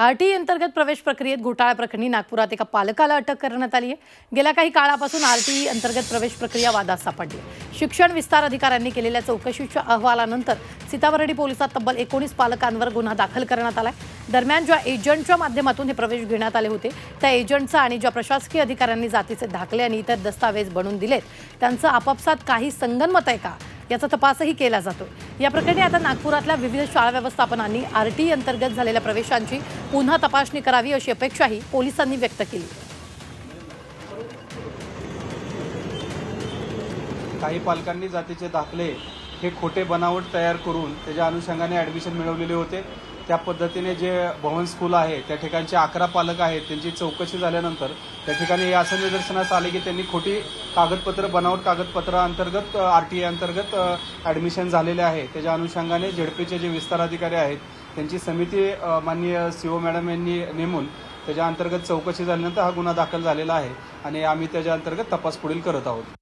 RTE अंतर्गत प्रवेश प्रक्रियेत घोटाळा प्रकरणी नागपुरात एका पालकाला अटक करण्यात आली आहे. गेल्या काही काळापासून आरटीई अंतर्गत प्रवेश प्रक्रिया वादात सापडली शिक्षण विस्तार अधिकाऱ्यांनी केलेल्या चौकशीच्या अहवालानंतर सीताबर्डी पोलिसात तब्बल एकोणीस पालकांवर गुन्हा दाखल करण्यात आलाय दरम्यान ज्या एजंटच्या माध्यमातून हे प्रवेश घेण्यात आले होते त्या एजंटचा आणि ज्या प्रशासकीय अधिकाऱ्यांनी जातीचे दाखले आणि इतर दस्तावेज बनवून दिलेत त्यांचं आपापसात काही संगनमत आहे का? याचा तपासही केला जातो या प्रकरणी आता नागपुरातल्या विविध शाळा व्यवस्थापनांनी आरटीई अंतर्गत झालेल्या प्रवेशांची पुन्हा तपासणी करावी अशी अपेक्षाही पोलिसांनी व्यक्त केली. काही पालकांनी जातीचे दाखले हे खोटे बनावट तयार करून त्याच्या अनुषंगाने ॲडमिशन मिळवलेले होते. त्या पद्धतीने जे भवन स्कूल आहे त्या ठिकाणचे अकरा पालक आहेत त्यांची चौकशी झाल्यानंतर त्या ठिकाणी हे असं निदर्शनास आले की त्यांनी खोटी कागदपत्र बनावट कागदपत्र अंतर्गत आर टी अंतर्गत ॲडमिशन झालेले आहे. त्याच्या अनुषंगाने झेडपीचे जे विस्तार अधिकारी आहेत त्यांची समिती माननीय सीओ मॅडम यांनी नेमून त्याच्या अंतर्गत चौकशी झाल्यानंतर हा गुन्हा दाखल झालेला आहे आणि आम्ही त्याच्या अंतर्गत तपास पुढील करत आहोत.